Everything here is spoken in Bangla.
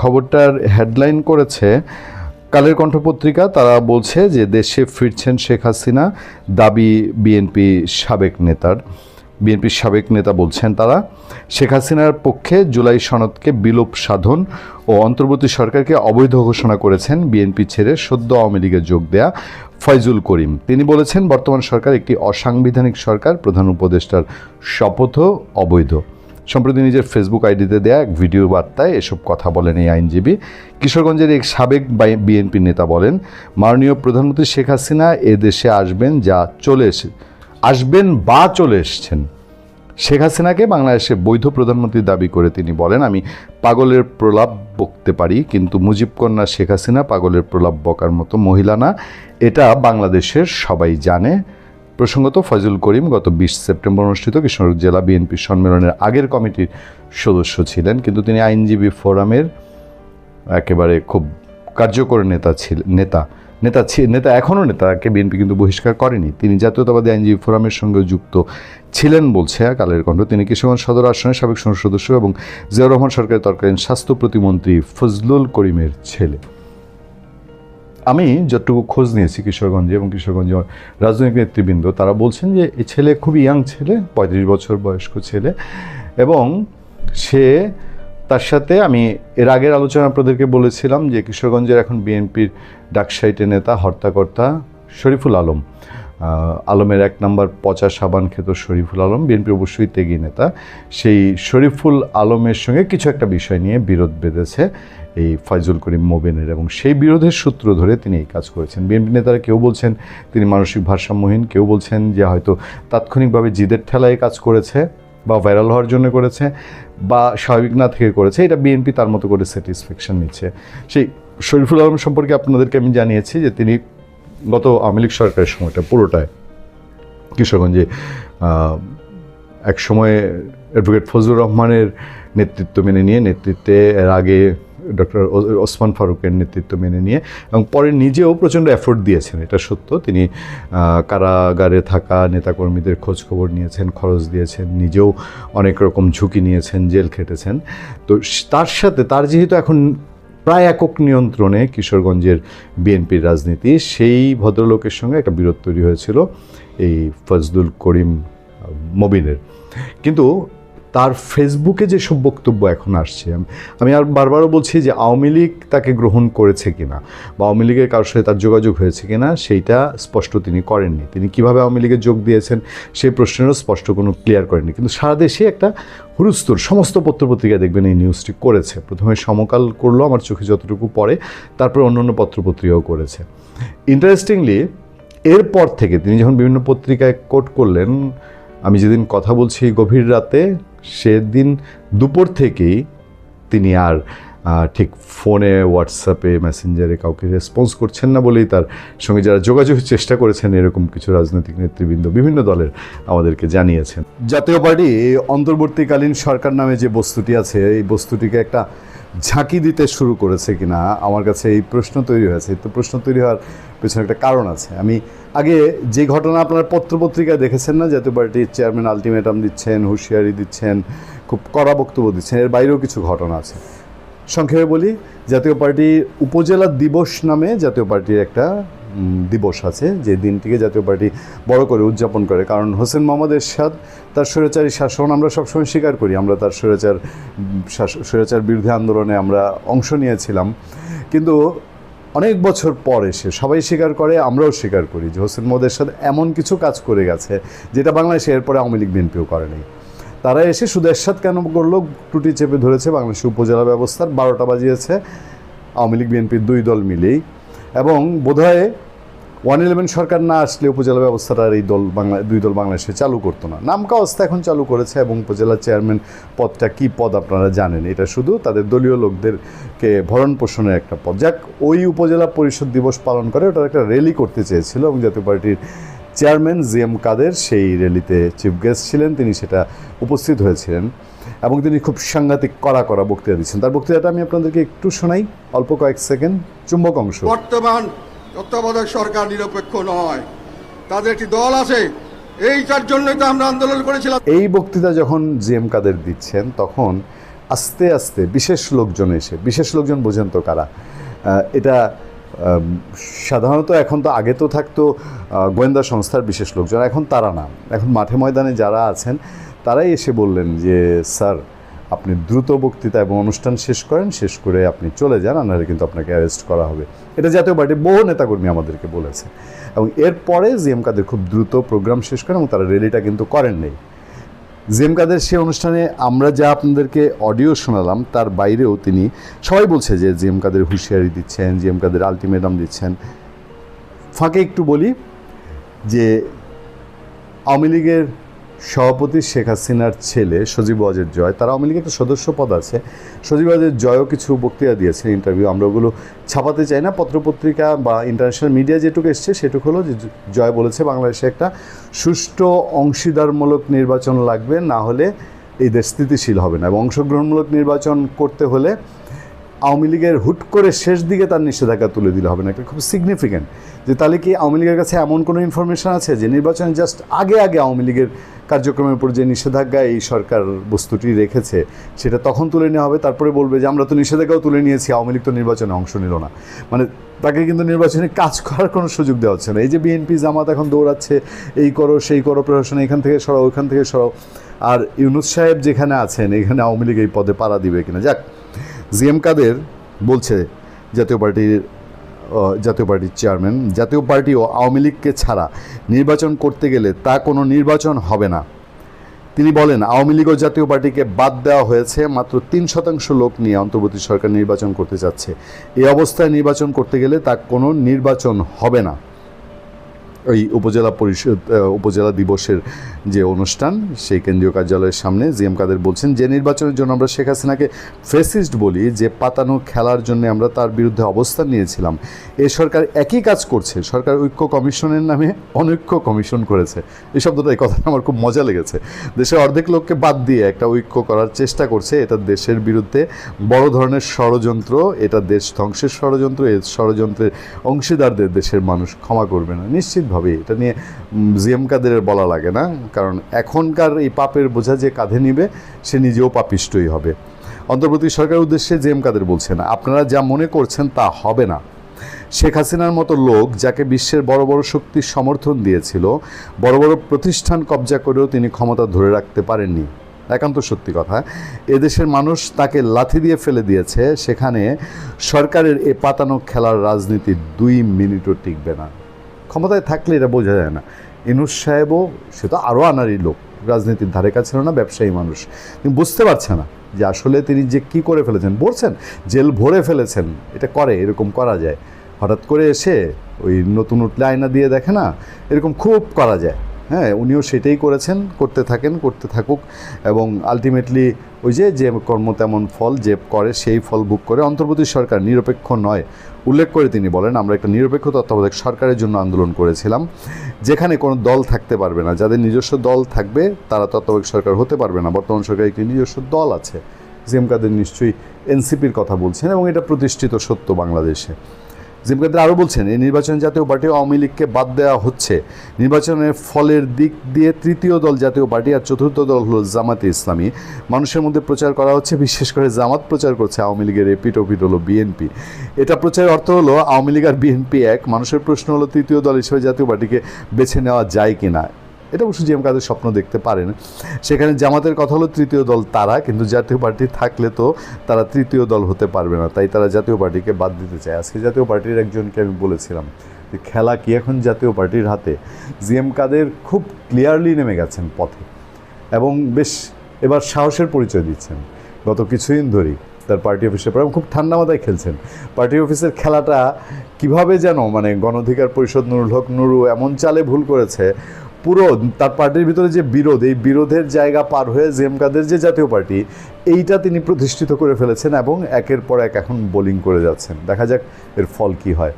খবরটার হেডলাইন করেছে, কালের কণ্ঠ পত্রিকা তারা বলছে যে দেশে ফিরছেন শেখ হাসিনা, দাবি বিএনপি সাবেক নেতার। বিএনপির সাবেক নেতা বলছেন তারা, শেখ হাসিনার পক্ষে জুলাই সনদকে বিলোপ সাধন ও অন্তর্বর্তী সরকারকে অবৈধ ঘোষণা করেছেন বিএনপি ছেড়ে সদ্য আওয়ামী লীগে যোগ দেয়া ফয়জুল করিম। তিনি বলেছেন, বর্তমান সরকার একটি অসাংবিধানিক সরকার, প্রধান উপদেষ্টার শপথও অবৈধ। সম্প্রতি নিজের ফেসবুক আইডিতে দেয়া এক ভিডিও বার্তায় এসব কথা বলেন এই আইনজীবী। কিশোরগঞ্জের এক সাবেক বিএনপি নেতা বলেন, মাননীয় প্রধানমন্ত্রী শেখ হাসিনা এ দেশে আসবেন যা চলে এসে, আসবেন বা চলে এসছেন। শেখ হাসিনাকে বাংলাদেশে বৈধ প্রধানমন্ত্রী দাবি করে তিনি বলেন, আমি পাগলের প্রলাপ বকতে পারি, কিন্তু মুজিব কন্যা শেখ হাসিনা পাগলের প্রলাপ বকার মতো মহিলা না। এটা বাংলাদেশের সবাই জানে। প্রসঙ্গত ফজল করিম গত বিশ সেপ্টেম্বর অনুষ্ঠিত কিশোরগঞ্জ জেলা বিএনপি সম্মেলনের আগের কমিটির সদস্য ছিলেন, কিন্তু তিনি আইনজীবী ফোরামের একেবারে খুব কার্যকর নেতা ছিলেন নেতা নেতা নেতা এখনও নেতাকে বিএনপি কিন্তু বহিষ্কার করেনি। তিনি জাতীয়তাবাদী আইনজীবী ফোরামের সঙ্গে যুক্ত ছিলেন বলছে কালের কণ্ঠ। তিনি কিশোরগঞ্জ সদর আসনের সাবেক সংসদ সদস্য এবং জিয়াউর রহমান সরকারের তৎকালীন স্বাস্থ্য প্রতিমন্ত্রী ফজলুল করিমের ছেলে। আমি যতটুকু খোঁজ নিয়েছি কিশোরগঞ্জে এবং কিশোরগঞ্জের রাজনৈতিক নেতৃবৃন্দ, তারা বলছেন যে এই ছেলে খুবই ইয়াং ছেলে, পঁয়ত্রিশ বছর বয়স্ক ছেলে এবং সে, তার সাথে আমি এর আগের আলোচনা আপনাদেরকে বলেছিলাম যে কিশোরগঞ্জের এখন বিএনপির ডাকসাইটে নেতা, হর্তাকর্তা শরীফুল আলম। আলমের এক নম্বর পচা সাবান খেত শরীফুল আলম, বিএনপি অবশ্যই তেগি নেতা। সেই শরীফুল আলমের সঙ্গে কিছু একটা বিষয় নিয়ে বিরোধ বেঁধেছে এই ফয়জুল করিম মোবেনের এবং সেই বিরোধের সূত্র ধরে তিনি এই কাজ করেছেন। বিএনপি নেতারা কেউ বলছেন তিনি মানসিক ভারসাম্যহীন, কেউ বলছেন যে হয়তো তাৎক্ষণিকভাবে জিদের ঠেলায় কাজ করেছে বা ভাইরাল হওয়ার জন্য করেছে বা স্বাভাবিক না থেকে করেছে। এটা বিএনপি তার মতো করে স্যাটিসফ্যাকশন নিচ্ছে। সেই শরীফুল আলম সম্পর্কে আপনাদেরকে আমি জানিয়েছি যে তিনি গত আওয়ামী লীগ সরকারের সময়টা পুরোটায় কিশোরগঞ্জে এক সময়ে অ্যাডভোকেট ফজলুর রহমানের নেতৃত্ব মেনে নিয়ে নেতৃত্বে, এর আগে ডক্টর ওসমান ফারুকের নেতৃত্ব মেনে নিয়ে এবং পরে নিজেও প্রচণ্ড এফোর্ট দিয়েছেন, এটা সত্য। তিনি কারাগারে থাকা নেতাকর্মীদের খোঁজ খবর নিয়েছেন, খরচ দিয়েছেন, নিজেও অনেক রকম ঝুঁকি নিয়েছেন, জেল খেটেছেন। তো তার সাথে তার যেহেতু এখন প্রায় একক নিয়ন্ত্রণে কিশোরগঞ্জের বিএনপির রাজনীতি, সেই ভদ্রলোকের সঙ্গে একটা বিরোধ তৈরি হয়েছিল, এই ফজলুল করিম মবিনের। কিন্তু তার ফেসবুকে যেসব বক্তব্য এখন আসছে, আমি আর বারবারও বলছি যে আওয়ামী লীগ তাকে গ্রহণ করেছে কিনা বা আওয়ামী লীগের কারোর সাথে তার যোগাযোগ হয়েছে কিনা, সেইটা স্পষ্ট তিনি করেননি। তিনি কীভাবে আওয়ামী লীগে যোগ দিয়েছেন সেই প্রশ্নেরও স্পষ্ট কোনো ক্লিয়ার করেননি। কিন্তু সারা দেশে একটা হুরুস্তুর, সমস্ত পত্রপত্রিকায় দেখবেন এই নিউজটি করেছে। প্রথমে সমকাল করল, আমার চোখে যতটুকু পড়ে, তারপরে অন্য অন্য পত্রপত্রিকাও করেছে। ইন্টারেস্টিংলি এরপর থেকে তিনি যখন বিভিন্ন পত্রিকায় কোট করলেন, আমি যেদিন কথা বলছি গভীর রাতে সেদিন দুপুর থেকেই তিনি আর ঠিক ফোনে হোয়াটসঅ্যাপে মেসেঞ্জারে কাউকে রেসপন্স করছেন না বলেই তার সঙ্গে যারা যোগাযোগের চেষ্টা করেছেন, এরকম কিছু রাজনৈতিক নেতৃবৃন্দ বিভিন্ন দলের আমাদেরকে জানিয়েছেন। জাতীয় পার্টি অন্তর্বর্তীকালীন সরকার নামে যে বস্তুটি আছে, এই বস্তুটিকে একটা ঝাঁকি দিতে শুরু করেছে কিনা, আমার কাছে এই প্রশ্ন তৈরি হয়েছে। তো প্রশ্ন তৈরি হওয়ার পেছনে একটা কারণ আছে। আমি আগে যে ঘটনা আপনার পত্রপত্রিকায় দেখেছেন না জাতীয় পার্টির চেয়ারম্যান আলটিমেটাম দিচ্ছেন, হুঁশিয়ারি দিচ্ছেন, খুব কড়া বক্তব্য দিচ্ছেন, এর বাইরেও কিছু ঘটনা আছে। সংক্ষেপে বলি, জাতীয় পার্টি উপজেলা দিবস নামে জাতীয় পার্টির একটা দিবস আছে, যে দিনটিকে জাতীয় পার্টি বড় করে উদযাপন করে। কারণ হোসেন মোহাম্মদ এরশাদ তার স্বৈরাচারী শাসন আমরা সবসময় স্বীকার করি। আমরা তার স্বৈরাচার স্বৈরাচার বিরোধী আন্দোলনে আমরা অংশ নিয়েছিলাম। কিন্তু অনেক বছর পর এসে সবাই স্বীকার করে, আমরাও স্বীকার করি যে হোসেন মোহাম্মদ এরশাদ এমন কিছু কাজ করে গেছে যেটা বাংলাদেশে এরপরে আওয়ামী লীগ বিএনপিও করেনি তারা এসে শুধু এরশাদ কেন করল? টুটি চেপে ধরেছে বাংলাদেশের উপজেলা ব্যবস্থার বারোটা বাজিয়েছে। আওয়ামী লীগ বিএনপির দুই দল মিলেই এবং বোধহয় ওয়ান ইলেভেন সরকার না আসলে উপজেলা ব্যবস্থাটা এই দল বাংলা, দুই দল বাংলাদেশে চালু করতো না। নামকা অবস্থা এখন চালু করেছে এবং উপজেলা চেয়ারম্যান পদটা কি পদ আপনারা জানেন? এটা শুধু তাদের দলীয় লোকদেরকে ভরণ পোষণের একটা পদ। যাক, ওই উপজেলা পরিষদ দিবস পালন করে ওটার একটা র্যালি করতে চেয়েছিল এবং জাতীয় পার্টির চেয়ারম্যান জি এম কাদের সেই র্যালিতে চিফ গেস্ট ছিলেন। তিনি সেটা উপস্থিত হয়েছিলেন। এবং তিনি খুব সাংঘাতিক কড়া কড়া বক্তৃতা দিচ্ছেন। তার বক্তৃতাটা আমি আপনাদেরকে একটু শোনাই অল্প কয়েক সেকেন্ড। চুম্বক অংশ। বর্তমান তত্ত্বাবধায়ক সরকার নিরপেক্ষ নয়। তাদের একটি দল আছে এই এইটার জন্যই তো আমরা আন্দোলন করেছিলাম। এই বক্তৃতা যখন জি এম কাদের দিচ্ছেন তখন আস্তে আস্তে বিশেষ লোকজন এসে বিশেষ লোকজন বোঝেন তো কারা? এটা সাধারণত এখন তো আগে তো থাকতো গোয়েন্দা সংস্থার বিশেষ লোকজন এখন তারা না। এখন মাঠে ময়দানে যারা আছেন তারাই এসে বললেন যে, স্যার, আপনি দ্রুত বক্তৃতা এবং অনুষ্ঠান শেষ করেন, শেষ করে আপনি চলে যান নাহলে কিন্তু আপনাকে অ্যারেস্ট করা হবে। এটা জাতীয় পার্টির বহু নেতাকর্মী আমাদেরকে বলেছে। এবং এরপরে জিএম কাদের খুব দ্রুত প্রোগ্রাম শেষ করেন এবং তারা র্যালিটা কিন্তু করেন নেই। জিএম কাদের সে অনুষ্ঠানে আমরা যা আপনাদেরকে অডিও শোনালাম, তার বাইরেও তিনি সবাই বলছে যে, জিএম কাদের হুঁশিয়ারি দিচ্ছেন, জিএম কাদের আলটিমেটাম দিচ্ছেন। ফাঁকে একটু বলি যে, আওয়ামী লীগের সভাপতি শেখ হাসিনার ছেলে সজীব ওয়াজের জয়, তার আওয়ামী লীগের একটা সদস্য পদ আছে। সজীব ওয়াজের জয়ও কিছু বক্তৃতা দিয়েছে ইন্টারভিউ। আমরা ওগুলো ছাপাতে চাই না। পত্রপত্রিকা বা ইন্টারন্যাশনাল মিডিয়া যেটুকু এসছে, সেটুকু হলো যে জয় বলেছে, বাংলাদেশে একটা সুষ্ঠু, অংশীদারমূলক নির্বাচন লাগবে, না হলে এই দেশ স্থিতিশীল হবে না। এবং অংশগ্রহণমূলক নির্বাচন করতে হলে আওয়ামী লীগের হুট করে শেষ দিকে তার নিষেধাজ্ঞা তুলে দিলে হবে না। এটা খুব সিগনিফিক্যান্ট যে তাহলে কি আওয়ামী লীগের কাছে এমন কোনো ইনফরমেশন আছে যে নির্বাচনের জাস্ট আগে আগে আওয়ামী লীগের কার্যক্রমের উপর যে নিষেধাজ্ঞা এই সরকার বস্তুটি রেখেছে, সেটা তখন তুলে নেওয়া হবে। তারপরে বলবে যে আমরা তো নিষেধাজ্ঞাও তুলে নিয়েছি, আওয়ামী লীগ তো নির্বাচনে অংশ নিল না। মানে তাকে কিন্তু নির্বাচনে কাজ করার কোনো সুযোগ দেওয়া হচ্ছে না। এই যে বিএনপি জামাত এখন দৌড়াচ্ছে, এই করো, সেই করো, প্রশাসন এখান থেকে সরাও ওইখান থেকে সরাও। আর ইউনুস সাহেব যেখানে আছেন, এখানে আওয়ামী লীগ এই পদে পাড়া দিবে কিনা? যাক জিএম কাদের বলছে জাতীয় পার্টির জাতীয় পার্টির চেয়ারম্যান, জাতীয় পার্টি ও আওয়ামী লীগকে ছাড়া নির্বাচন করতে গেলে তা কোনো নির্বাচন হবে না। তিনি বলেন, আওয়ামী লীগ ও জাতীয় পার্টিকে বাদ দেওয়া হয়েছে, মাত্র তিন শতাংশ লোক নিয়ে অন্তর্বর্তী সরকার নির্বাচন করতে যাচ্ছে। এই অবস্থায় নির্বাচন করতে গেলে তা কোনো নির্বাচন হবে না। ওই উপজেলা পরিষদ উপজেলা দিবসের যে অনুষ্ঠান, সেই কেন্দ্রীয় কার্যালয়ের সামনে জিএম কাদের বলছেন, যে নির্বাচনের জন্য আমরা শেখ হাসিনাকে ফেসিস্ট বলি, যে পাতানো খেলার জন্য আমরা তার বিরুদ্ধে অবস্থান নিয়েছিলাম, এ সরকার একই কাজ করছে। সরকার ঐক্য কমিশনের নামে অনৈক্য কমিশন করেছে। এই শব্দটা, এই কথাটা আমার খুব মজা লেগেছে। দেশের অর্ধেক লোককে বাদ দিয়ে একটা ঐক্য করার চেষ্টা করছে, এটা দেশের বিরুদ্ধে বড় ধরনের ষড়যন্ত্র, এটা দেশ ধ্বংসের ষড়যন্ত্র এই ষড়যন্ত্রের অংশীদারদের দেশের মানুষ ক্ষমা করবে না। নিশ্চিতভাবে এটা নিয়ে জিএম কাদের বলা লাগে না, কারণ এখনকার এই পাপের বোঝা যে কাঁধে নিবে, সে নিজেও পাপিষ্টই হবে। অন্তর্বর্তী সরকারের উদ্দেশ্যে জিএম কাদের বলছেন, আপনারা যা মনে করছেন তা হবে না। শেখ হাসিনার মতো লোক যাকে বিশ্বের বড় বড় শক্তির সমর্থন দিয়েছিল, বড় বড় প্রতিষ্ঠান কবজা করেও তিনি ক্ষমতা ধরে রাখতে পারেননি। একান্ত সত্যি কথা, এদেশের মানুষ তাকে লাথি দিয়ে ফেলে দিয়েছে, সেখানে সরকারের এ পাতানো খেলার রাজনীতি দুই মিনিটও টিকবে না। ক্ষমতায় থাকলে এটা বোঝা যায় না। ইনুস সাহেবও, সে তো আরও আনারই লোক, রাজনীতির ধারে কাছে না, ব্যবসায়ী মানুষ। তিনি বুঝতে পারছে না যে আসলে তিনি যে কি করে ফেলেছেন। বলছেন, জেল ভরে ফেলেছেন, এটা করে, এরকম করা যায়। হঠাৎ করে এসে ওই নতুন উঠলে আয়না দিয়ে দেখে না, এরকম খুব করা যায়। হ্যাঁ উনিও সেটাই করেছেন, করতে থাকেন, করতে থাকুক। এবং আলটিমেটলি ওই যে যে কর্ম তেমন ফল যে করে, সেই ফল ভোগ করে অন্তর্বর্তী সরকার নিরপেক্ষ নয়। উল্লেখ করে তিনি বলেন, আমরা একটা নিরপেক্ষ তত্ত্বাবধায়ক সরকারের জন্য আন্দোলন করেছিলাম, যেখানে কোনো দল থাকতে পারবে না। যাদের নিজস্ব দল থাকবে, তারা তত্ত্বাবধায়ক সরকার হতে পারবে না। বর্তমান সরকারের একটি নিজস্ব দল আছে। জিএম কাদের নিশ্চয়ই এনসিপির কথা বলছেন এবং এটা প্রতিষ্ঠিত সত্য বাংলাদেশে। জিম আরও বলছেন, এই নির্বাচন জাতীয় পার্টি আওয়ামী লীগকে বাদ দেওয়া হচ্ছে। নির্বাচনের ফলের দিক দিয়ে তৃতীয় দল জাতীয় পার্টি আর চতুর্থ দল হল জামাতে ইসলামী। মানুষের মধ্যে প্রচার করা হচ্ছে, বিশেষ করে জামাত প্রচার করছে আওয়ামী লীগের এপিট ওপিট হলো বিএনপি। এটা প্রচারের অর্থ হলো, আওয়ামী লীগ আর বিএনপি এক। মানুষের প্রশ্ন হলো, তৃতীয় দল হিসেবে জাতীয় পার্টিকে বেছে নেওয়া যায় কি না এটা অবশ্য জিএম কাদের স্বপ্ন দেখতে পারেন সেখানে জামাতের কথা হলো তৃতীয় দল তারা, কিন্তু জাতীয় পার্টি থাকলে তো তারা তৃতীয় দল হতে পারবে না। তাই তারা জাতীয় পার্টিকে বাদ দিতে চায়। আজকে জাতীয় পার্টির একজনকে আমি বলেছিলাম যে, খেলা কি এখন জাতীয় পার্টির হাতে? জিএম কাদের খুব ক্লিয়ারলি নেমে গেছেন পথে। এবং বেশ, এবার সাহসের পরিচয় দিচ্ছেন। গত কিছুদিন ধরেই তার পার্টি অফিসের পর খুব ঠান্ডা মাথায় খেলছেন। পার্টি অফিসের খেলাটা কীভাবে যেন মানে গণঅধিকার পরিষদ নুরুল হক নুরু এমন চালে ভুল করেছে পুরো তার পার্টির ভিতরে যে বিরোধ, এই বিরোধের জায়গা পার হয়ে জেম কাদের যে জাতীয় পার্টি, এইটা তিনি প্রতিষ্ঠিত করে ফেলেছেন এবং একের পর এক এখন বোলিং করে যাচ্ছেন। দেখা যাক এর ফল কি হয়।